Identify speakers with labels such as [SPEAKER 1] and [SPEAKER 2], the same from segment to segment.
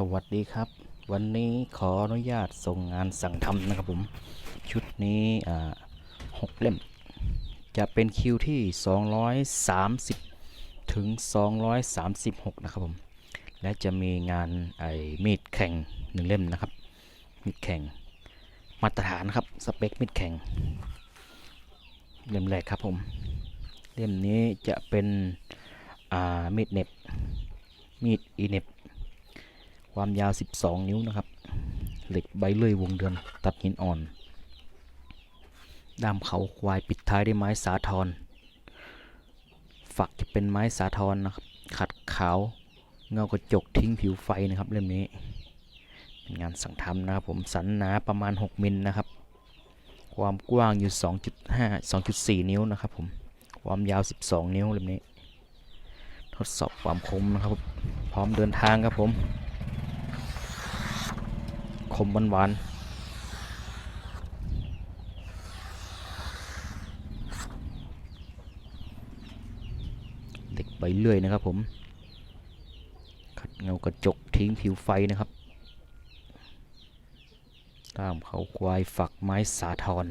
[SPEAKER 1] สวัสดีครับ วันนี้ขออนุญาตส่งงานสั่งทำนะครับผม ชุดนี้หกเล่ม จะเป็นคิวที่ 230 ถึง 236 นะครับผม และจะมีงานไอ้มีดแข่งหนึ่งเล่มนะครับ มีดแข่ง มาตรฐานครับ สเปคมีดแข่ง เล่มแรกครับผม เล่มนี้จะเป็นมีดเน็บ มีดอีเน็บ ความยาว 12 นิ้วนะครับ เหล็กใบเลื่อยวงเดือนตัดหินอ่อน ด้ามเขาควายปิดท้ายด้วยไม้สาทรฝักจะเป็นไม้สาทรนะครับ ขัดขาว เงากระจกทิ้งผิวไฟนะครับเล่มนี้ เป็นงานสั่งทำนะครับผมสันหนาประมาณ 6 มิลนะครับ ความกว้างอยู่ 2.5 2.4 นิ้วนะครับผม ความยาว 12 นิ้วเล่มนี้ ทดสอบความคมนะครับ พร้อมเดินทางครับผม คมหวานๆเด็กใบเลื่อยนะครับผม ขัดเงากระจกทิ้งผิวไฟนะครับตามเขาควายฝักไม้สาทร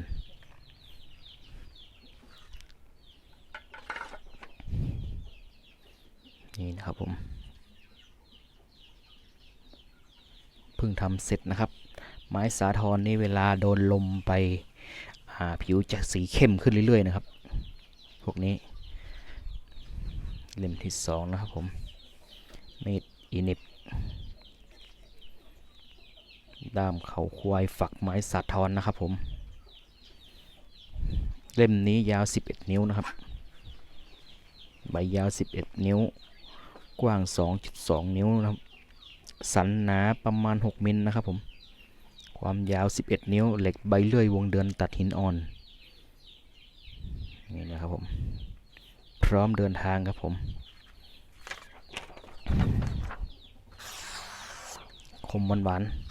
[SPEAKER 1] นี่นะครับผม เพิ่งทำเสร็จนะครับ ไม้สาทรนี่เวลาโดนลมไปผิวจะสีเข้มขึ้นเรื่อยๆนะครับ พวกนี้ เล่มที่สองนะครับผมมีดอีนิบด้ามเขาควายฝักไม้สาทรนะครับผม เล่มนี้ยาว 11 นิ้วนะครับ ใบยาว 11 นิ้ว กว้าง 2.2 นิ้วนะครับ สันหนาประมาณ 6 มิลนะครับผม ความยาว 11 นิ้ว เหล็กใบเลื่อยวงเดือนตัดหินอ่อน นี่นะครับผม พร้อมเดินทางครับผม คมหวานๆ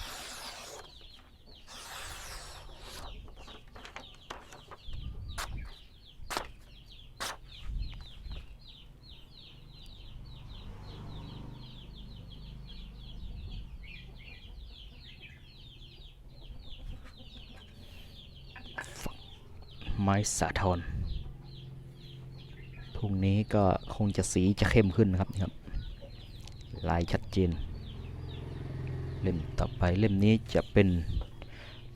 [SPEAKER 1] ไม้สาทรพรุ่งนี้ก็คงจะสีจะเข้มขึ้นนะครับนี่ครับ ลายชัดเจน เล่มต่อไปเล่มนี้จะเป็น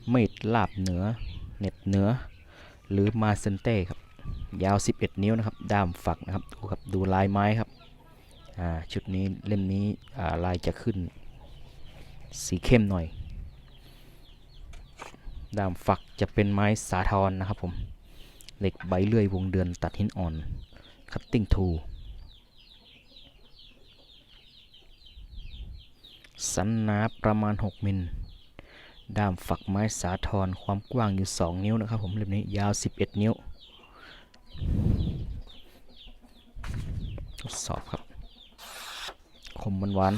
[SPEAKER 1] เมีดลาบเหนือเน็บเหนือ หรือมาเซนเต้ครับ ยาว 11 นิ้วนะครับ ด้ามฝักนะครับดูครับดูลายไม้ครับอ่าชุดนี้เล่มนี้อ่าลายจะขึ้น สีเข้มหน่อย ด้ามฝักจะเป็นไม้สาทรนะครับผม เหล็กใบเลื่อยวงเดือนตัดหินอ่อนคัตติ้งทูสันหนาประมาณ 6 มิล ด้ามฝักไม้สาทรความกว้างอยู่ 2 นิ้วนะครับผมเล่มนี้ยาว 11 นิ้ว ทดสอบครับ คมมันหวาน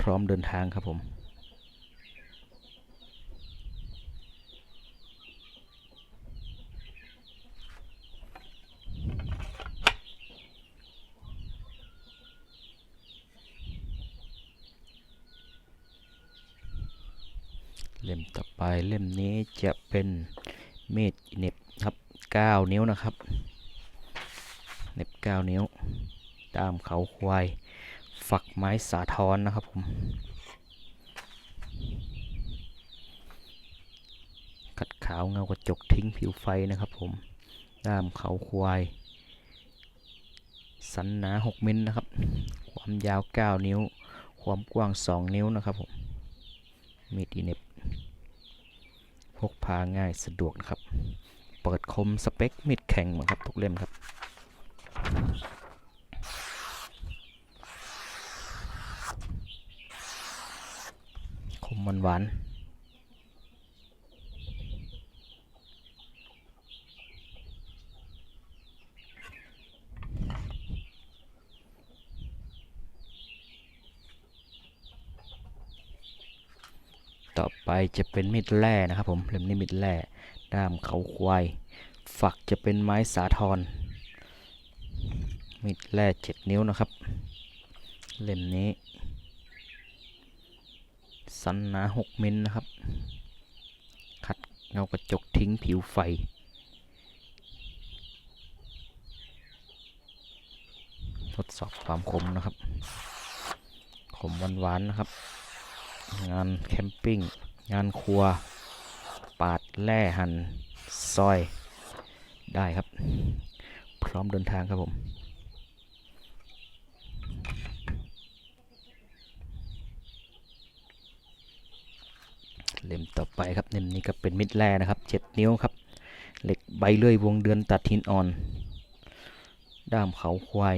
[SPEAKER 1] พร้อมเดินทางครับผม เล่มต่อไป เล่มนี้จะเป็นเมดเน็บครับ9นิ้วนะครับเน็บ9นิ้วด้ามเขาควาย ฝักไม้สาทรนะครับผมขัดขาวเงากระจกทิ้งผิวไฟนะครับผมด้ามเขาควาย สันหนา 6มิลนะครับ ความยาว 9 นิ้ว ความกว้าง 2 นิ้วนะครับผมมีดอีเน็บ พกพาง่ายสะดวกนะครับ เปิดคมสเปคมิดแข็งเหมือนครับทุกเล่มครับ คมหวานๆ ต่อไปจะเป็นมีดแร่นะครับผมเล่มนี้มีดแร่ด้ามเขาควาย ฝักจะเป็นไม้สาทรมีดแร่เจ็ดนิ้วนะครับ เล่มนี้ สันหนาหกมิลนะครับ ขัดเงากระจกทิ้งผิวไฟทดสอบความคมนะครับ คมหวานๆนะครับ งานแคมปิ้ง งานครัว ปาดแล่หั่นซอย ได้ครับ พร้อมเดินทางครับผมเล่มต่อไปครับเล่มนี้ก็เป็นมิดแร่นะครับเจ็ดนิ้วครับ เหล็กใบเลื่อยวงเดือนตัดหินอ่อน ด้ามเขาควาย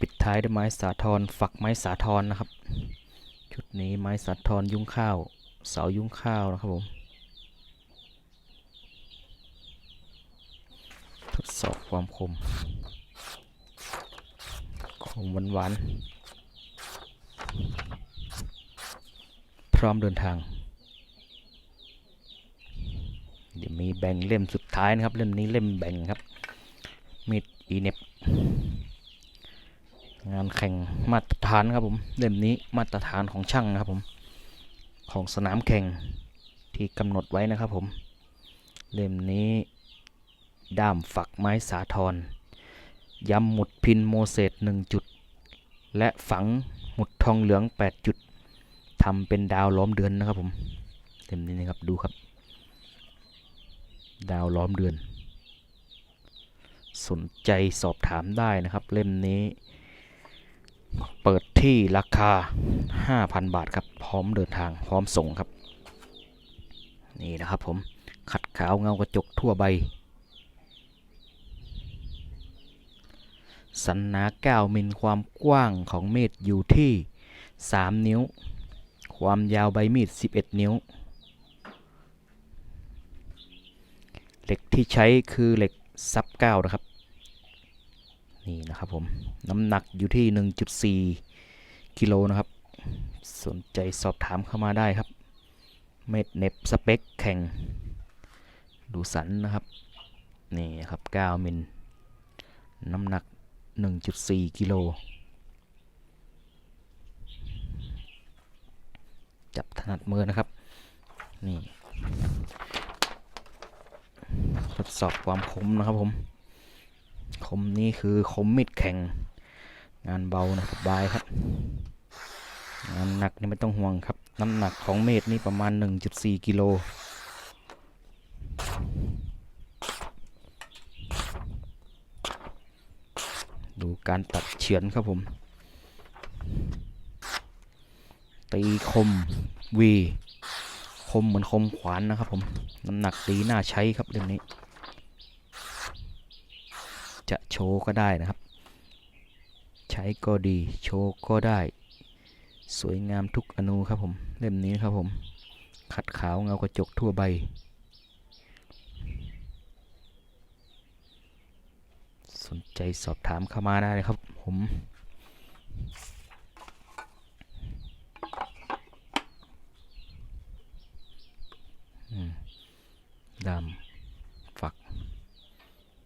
[SPEAKER 1] ปิดท้ายด้วยไม้สาทรฝักไม้สาทรนะครับ ชุดนี้ไม้สาทรยุ้งข้าว เสายุ้งข้าวนะครับผมทดสอบความคม คมหวานๆพร้อมเดินทาง เดี๋ยวมีแบ่งเล่มสุดท้ายนะครับ เล่มนี้เล่มแบ่งครับ มีดอีเน็บ งานแข่งมาตรฐานครับผมเล่มนี้มาตรฐานของช่างนะครับผมของสนามแข่งที่กำหนดไว้นะครับผมเล่มนี้ด้ามฝักไม้สาทรย้ำหมุดพินโมเสสหนึ่งจุด และฝังหมุดทองเหลือง 8 จุดทำเป็นดาวล้อมเดือนนะครับผมเล่มนี้นะครับดูครับ ดาวล้อมเดือน สนใจสอบถามได้นะครับ เล่มนี้ เปิดที่ราคา 5,000 บาทครับ พร้อมเดินทาง พร้อมส่งครับ นี่นะครับผม ขัดขาวเงากระจกทั่วใบ สันหนา 9 มิลความกว้างของมีดอยู่ที่ 3 นิ้ว ความยาวใบมีด 11 นิ้ว เหล็กที่ใช้คือเหล็กซับ 9 นะครับ นี่นะครับผมน้ำหนักอยู่ที่ 1.4กิโลนะครับ สนใจสอบถามเข้ามาได้ครับ เม็ดเน็บสเปคแข่ง ดูสันนะครับ นี่ครับ 9 มิล น้ำหนัก 1.4 กิโล จับถนัดมือนะครับ นี่ ทดสอบความคมนะครับผม คมนี้คือคมมิดแข็ง งานเบานะสบายครับ งานหนักนี่ไม่ต้องห่วงครับ น้ำหนักของเมตรนี่ประมาณ 1.4 กิโลดูการตัดเฉือนครับผม ตีคมวีคมเหมือนคมขวานนะครับผม น้ำหนักดีน่าใช้ครับเรื่องนี้ จะโชว์ก็ได้นะครับ ใช้ก็ดีโชว์ก็ได้ สวยงามทุกอนูครับผมเล่มนี้ครับผมขัดขาวเงากระจกทั่วใบ สนใจสอบถามเข้ามาได้เลยครับผมดำ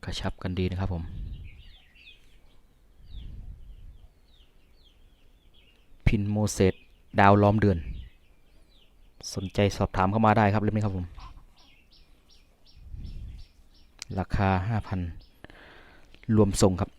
[SPEAKER 1] กระชับกันดีนะครับผม พินโมเสสดาวล้อมเดือน สนใจสอบถามเข้ามาได้ครับเล่มนี้ครับผม ราคา 5,000 รวมส่งครับ